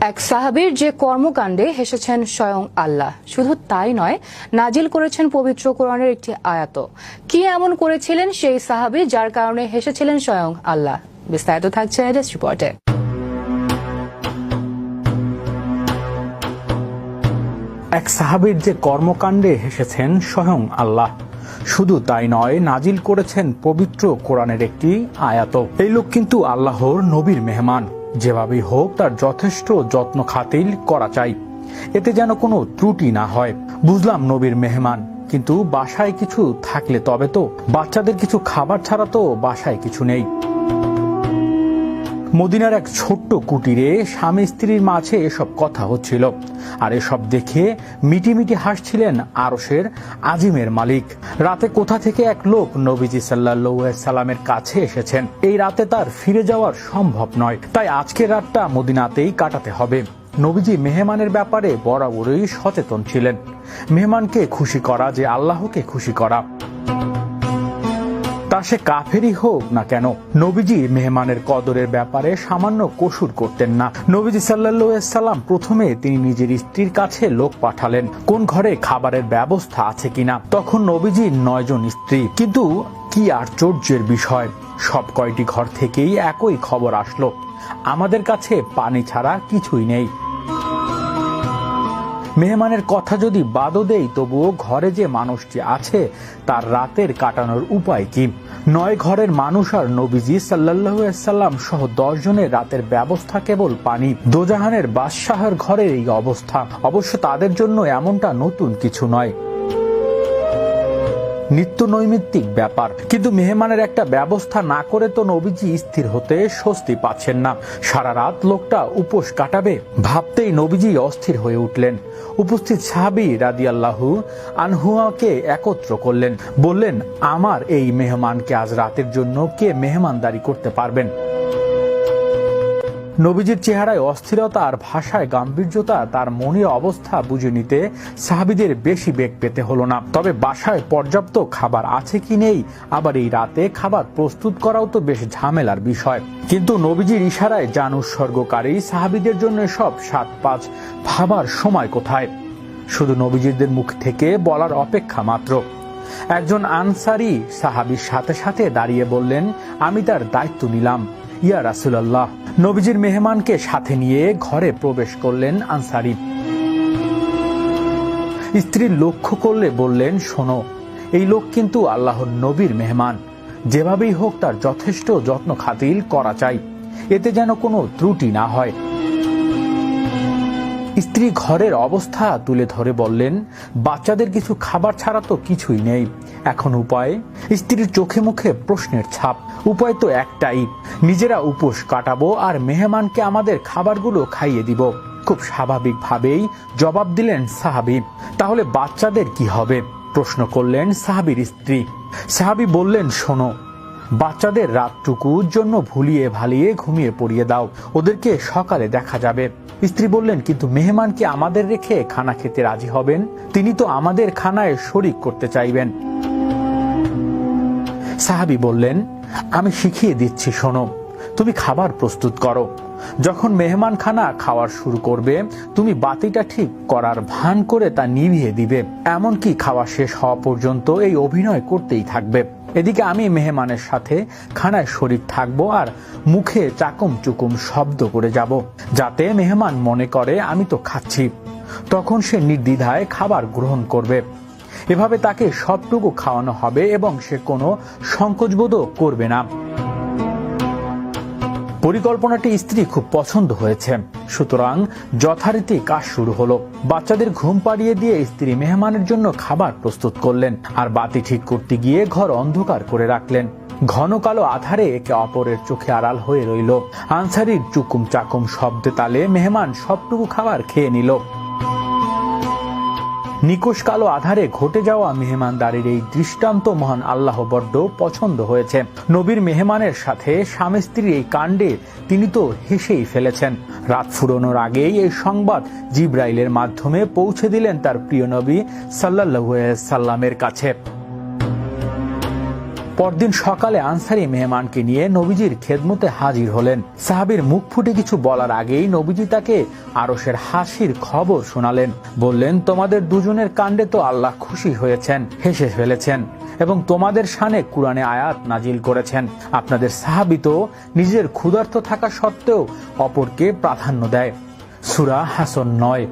এক সাহাবীর যে কর্মকাণ্ডে হেসেছেন স্বয়ং আল্লাহ। শুধু তাই নয়, নাজিল করেছেন পবিত্র কোরআনের একটি আয়াত। কি এমন করেছিলেন সেই সাহাবী যার কারণে হেসেছিলেন স্বয়ং আল্লাহ? বিস্তারিত থাকছে রিপোর্টে। এক সাহাবীর যে কর্মকাণ্ডে হেসেছেন স্বয়ং আল্লাহ। শুধু তাই নয়, নাজিল করেছেন পবিত্র কোরআনের একটি আয়াত এই লোক কিন্তু আল্লাহর নবীর মেহমান। যেভাবেই হোক, তার যথেষ্ট যত্ন খাতিল করা চাই। এতে যেন কোনো ত্রুটি না হয়। বুঝলাম নবীর মেহমান, কিন্তু বাসায় কিছু থাকলে তবে তো। বাচ্চাদের কিছু খাবার ছাড়া তো বাসায় কিছু নেই। মদিনার এক ছোট্ট কুটিরে স্বামী স্ত্রীর মাঝে এসব কথা হচ্ছিল। আর এসব দেখে মিটিমিটি হাসছিলেন আরসের আজিমের মালিক। রাতে কোথা থেকে এক লোক নবীজি সাল্লাহ সাল্লামের কাছে এসেছেন? এই রাতে তার ফিরে যাওয়ার সম্ভব নয়। তাই আজকের রাতটা মদিনাতেই কাটাতে হবে। নবীজি মেহমানের ব্যাপারে বরাবরই সচেতন ছিলেন। মেহমানকে খুশি করা যে আল্লাহকে খুশি করা। তা সে কাফেরই হোক না কেন? নবীজি মেহমানের কদরের ব্যাপারে সামান্য কসুর করতেন না। নবীজি সাল্লাম প্রথমে তিনি নিজের স্ত্রীর কাছে লোক পাঠালেন, কোন ঘরে খাবারের ব্যবস্থা আছে কিনা। তখন নবীজির নয়জন স্ত্রী। কিন্তু কি আশ্চর্যের বিষয়, সব কয়টি ঘর থেকেই একই খবর আসলো। আমাদের কাছে পানি ছাড়া কিছুই নেই। মেহমানের কথা যদি বাদও দেই, তবুও ঘরে যে মানুষটি আছে, তার রাতের কাটানোর উপায় কি? নয় ঘরের মানুষ আর নবীজি সাল্লাম সহ দশজনের রাতের ব্যবস্থা কেবল পানি। দোজাহানের বাদশাহের ঘরের এই অবস্থা। অবশ্য তাদের জন্য এমনটা নতুন কিছু নয়। নিত্য নৈমিত্তিক ব্যাপার। কিন্তু মেহমানের একটা ব্যবস্থা না করে তো নবীজি স্থির হতে স্বস্তি পাচ্ছেন না। সারা রাত লোকটা উপোস কাটাবে ভাবতেই নবীজি অস্থির হয়ে উঠলেন। উপস্থিত সাহাবি রাদি আল্লাহু আনহুয়াকে একত্র করলেন। বললেন, আমার এই মেহমানকে আজ রাতের জন্য কে মেহমানদারি করতে পারবেন? নবীজির চেহারায় অস্থিরতা আর ভাষায় গাম্ভীর্যতা, তার মনের অবস্থা বুঝে নিতে সাহাবিদের বেশি বেগ পেতে হলো না। তবে বাসায় পর্যাপ্ত খাবার আছে কি নেই? আবার এই রাতে খাবার প্রস্তুত করাও তো বেশ ঝামেলার বিষয়। কিন্তু নবীজির ইশারায় যান উৎসর্গকারী সাহাবিদের জন্য সব সাত পাঁচ ভাবার সময় কোথায়? শুধু নবীজিদের মুখ থেকে বলার অপেক্ষা মাত্র। একজন আনসারি সাহাবির সাথে সাথে দাঁড়িয়ে বললেন, আমি তার দায়িত্ব নিলাম। ইয়া রাসুলাল্লাহ, নবীজির মেহমানকে সাথে নিয়ে ঘরে প্রবেশ করলেন আনসারি। স্ত্রী লক্ষ্য করলে বললেন, শোনো, এই লোক কিন্তু আল্লাহর নবীর মেহমান। যেভাবেই হোক তার যথেষ্ট যত্ন খাতিল করা চাই। এতে যেন কোনো ত্রুটি না হয়। স্ত্রী ঘরের অবস্থা তুলে ধরে বললেন, বাচ্চাদের কিছু খাবার ছাড়া তো কিছুই নেই। এখন উপায় স্ত্রীর চোখে মুখে প্রশ্নের ছাপ। উপায় তো একটাই, নিজেরা উপোস কাটাবো আর মেহমানকে আমাদের খাবারগুলো খাইয়ে দিব। খুব স্বাভাবিকভাবেই জবাব দিলেন সাহাবি। তাহলে বাচ্চাদের কি হবে? প্রশ্ন করলেন সাহাবির স্ত্রী। সাহাবি বললেন, শোনো, বাচ্চাদের রাতটুকুর জন্য ভুলিয়ে ভালিয়ে ঘুমিয়ে পড়িয়ে দাও। ওদেরকে সকালে দেখা যাবে। স্ত্রী বললেন, কিন্তু মেহমান কি আমাদের রেখে খানা খেতে রাজি হবেন? তিনি তো আমাদের খানায় শরিক করতে চাইবেন। সাহাবি বললেন, আমি শিখিয়ে দিচ্ছি, শোনো। তুমি খাবার প্রস্তুত করো। যখন মেহমান খানা খাওয়ার শুরু করবে, তুমি বাতিটা ঠিক করার ভান করে তা নিভিয়ে দিবে। এমনকি খাওয়া শেষ হওয়া পর্যন্ত এই অভিনয় করতেই থাকবে। এদিকে আমি মেহমানের সাথে খানায় শরীর থাকব আর মুখে চাকুম চুকুম শব্দ করে যাব, যাতে মেহমান মনে করে, আমি তো খাচ্ছি। তখন সে নির্দ্বিধায় খাবার গ্রহণ করবে। এভাবে তাকে সবটুকু খাওয়ানো হবে এবং সে কোনো সংকোচবোধও করবে না। পরিকল্পনাটি স্ত্রী খুব পছন্দ হয়েছে। সুতরাং যথারীতি কাজ শুরু হলো। বাচ্চাদের ঘুম পাড়িয়ে দিয়ে স্ত্রী মেহমানের জন্য খাবার প্রস্তুত করলেন আর বাতি ঠিক করতে গিয়ে ঘর অন্ধকার করে রাখলেন। ঘন কালো আধারে একে অপরের চোখে আড়াল হয়ে রইল। আনসারির চুকুম চাকুম শব্দে তালে মেহমান সবটুকু খাবার খেয়ে নিল। নিকোষ কালো আধারে ঘটে যাওয়া মেহমানদারির এই দৃষ্টান্ত মহান আল্লাহ বড্ড পছন্দ হয়েছে। নবীর মেহমানের সাথে স্বামী স্ত্রীর এই কাণ্ডে তিনি তো হেসেই ফেলেছেন। রাত ফুরোনোর আগেই এই সংবাদ জিব্রাইলের মাধ্যমে পৌঁছে দিলেন তার প্রিয় নবী সাল্লাহ সাল্লামের কাছে। পরদিন সকালে আনসারি মেহমানকে নিয়ে নবীজির খেদমতে হাজির হলেন। সাহাবির মুখ ফুটে কিছু বলার আগেই নবীজি তাকে আরসের হাসির খবর শোনালেন। বললেন, তোমাদের দুজনের কাণ্ডে তো আল্লাহ খুশি হয়েছেন, হেসে ফেলেছেন এবং তোমাদের শানে কোরআনে আয়াত নাজিল করেছেন। আপনাদের সাহাবি তো নিজের ক্ষুধার্ত থাকা সত্ত্বেও অপরকে প্রাধান্য দেয়। সুরা হাসন নয়।